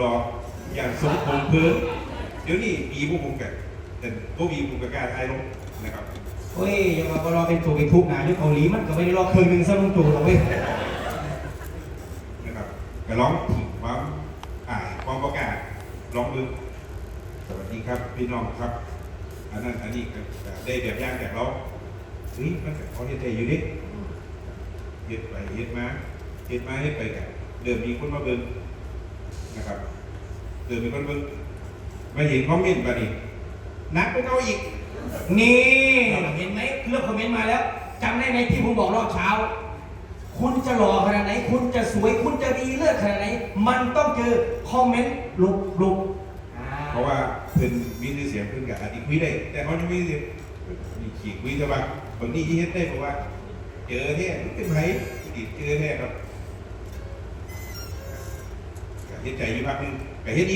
รออย่างสมคงเพิ่มเดี๋ยวนี้มีพวกผมกันแต่พวกมีผมกับการไอ้ลงนะครับเฮ้ยอย่ามาบอกรอเป็นตัวเป็นทุกข์นะที่เกาหลีมันก็ไม่ได้รอครึ่งหนึ่งซะลุงตู่หรอกเว้ยนะครับก็ร้องถีความอ่ายความประกาศร้องมือสวัสดีครับพี่น้องครับอันนั้นอันนี้ก็ได้แบบอย่างจากเราเฮ้ยมันก็เขาเฮ็ดได้อยู่ดิเฮ็ดไปเฮ็ดมาเฮ็ดมาเฮ็ดไปกันเริ่มมีคนมาเบิ่ง นะครับเริ่มมีคนเบิ่งมาเห็นคอมเมนต์บัดนี้นักไปเอาอีก นี่เห็นไหมเรื่องคอมเมนต์มาแล้วจำได้ไหมที่ผมบอกรอบเช้า คุณจะหล่อขนาดไหน คุณจะสวย คุณจะดีเลิศขนาดไหน มันต้องเจอคอมเมนต์ลุกลุกเพราะว่าเพิ่นมีชื่อเสียงเพิ่นกับอาจจะคุยได้ แต่เขายังมีเสียงมีขี่คุยแต่ว่าบางทีที่เฮ็ดได้เพราะว่า เจอแท้เป็นไผติดเจอแท้ครับ ก็เฮ็ด